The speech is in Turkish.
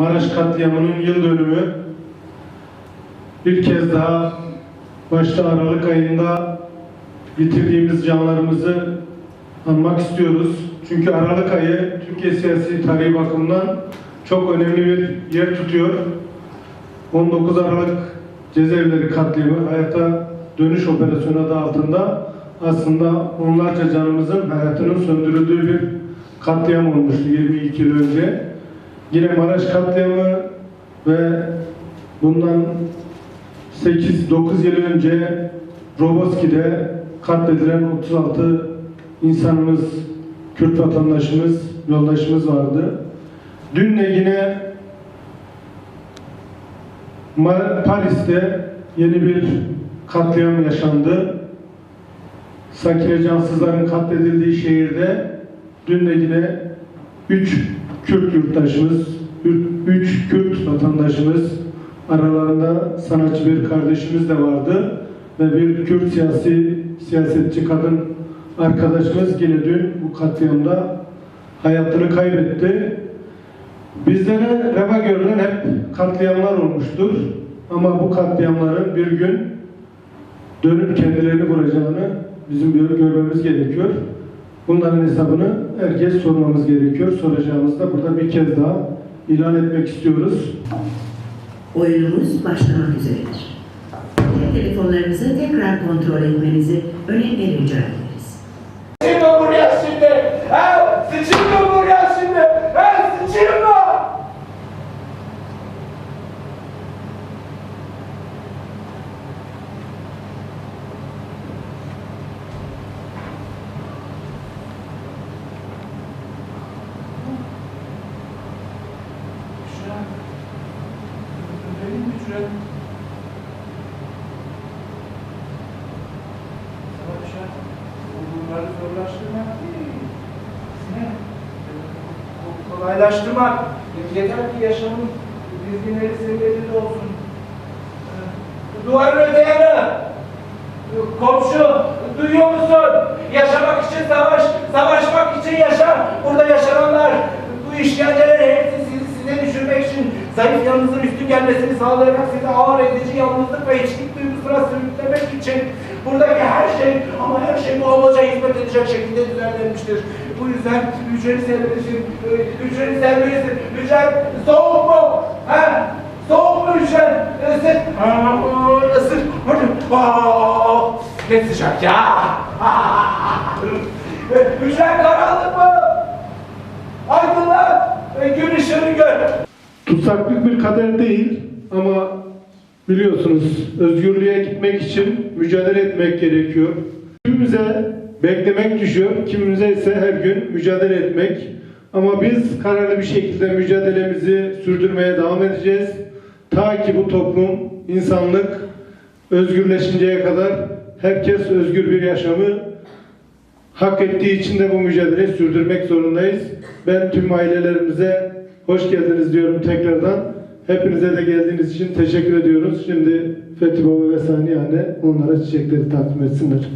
Maraş katliamının yıl dönümü bir kez daha başta Aralık ayında yitirdiğimiz canlarımızı anmak istiyoruz. Çünkü Aralık ayı Türkiye siyasi tarihi bakımından çok önemli bir yer tutuyor. 19 Aralık cezaevleri katliamı hayata dönüş operasyonu adı altında aslında onlarca canımızın hayatının söndürüldüğü bir katliam olmuştu 22 yıl önce. Yine Maraş katliamı ve bundan 8-9 yıl önce Roboski'de katledilen 36 insanımız, Kürt vatandaşımız, yoldaşımız vardı. Dün de yine Paris'te yeni bir katliam yaşandı. Sakine Cansızların katledildiği şehirde dün de yine 3 Kürt yurttaşımız, 3 Kürt vatandaşımız, aralarında sanatçı bir kardeşimiz de vardı ve bir Kürt siyasi siyasetçi kadın arkadaşımız yine dün bu katliamda hayatını kaybetti. Bizlere reva görülen hep katliamlar olmuştur. Ama bu katliamların bir gün dönüp kendilerini vuracağını bizim gör- görmemiz gerekiyor. Bunların hesabını herkes sormamız gerekiyor. Soracağımızı da burada bir kez daha ilan etmek istiyoruz. Oyunumuz başlamak üzeredir. Telefonlarınızı tekrar kontrol etmenizi önemli rica ederiz. Sıçayım mı buraya şimdi? Ha? Sıçayım mı buraya şimdi? Ha? Sıçayım mı? Hücrem. Sana bir şey bunları zorlaştırmak değil. Ne? Ko- Kolaylaştırmak. Yeter ki yaşamın dizginleri seviyede olsun. Duvarın öte yanı. Komşu, duyuyor musun? Yaşamak için savaş, savaşmak için yaşa. Burada yaşananlar, bu işkenceler hepsi sizi size düşürmek için, zayıf yanınızın üstün gelmesini sağlayarak sizi ağır edici yalnızlık ve içlik duygusuna sürüklemek için buradaki her şey ama her şey bu amaca hizmet edecek şekilde düzenlenmiştir. Bu yüzden hücreni sevmelisin, e, hücreni sevmelisin. Hücren soğuk mu? Ha? Soğuk mu hücren? Isır. Aa, Isır. Hadi. Aa, ne sıcak ya. Aa. Hücren karanlık mı? Aydınlan. E, Gün ışığını gör. Tutsaklık bir kader değil ama biliyorsunuz özgürlüğe gitmek için mücadele etmek gerekiyor. Kimimize beklemek düşüyor, kimimize ise her gün mücadele etmek. Ama biz kararlı bir şekilde mücadelemizi sürdürmeye devam edeceğiz. Ta ki bu toplum, insanlık özgürleşinceye kadar herkes özgür bir yaşamı hak ettiği için de bu mücadeleyi sürdürmek zorundayız. Ben tüm ailelerimize hoş geldiniz diyorum tekrardan. Hepinize de geldiğiniz için teşekkür ediyoruz. Şimdi Fethi Baba ve Saniye Anne onlara çiçekleri takdim etsinler.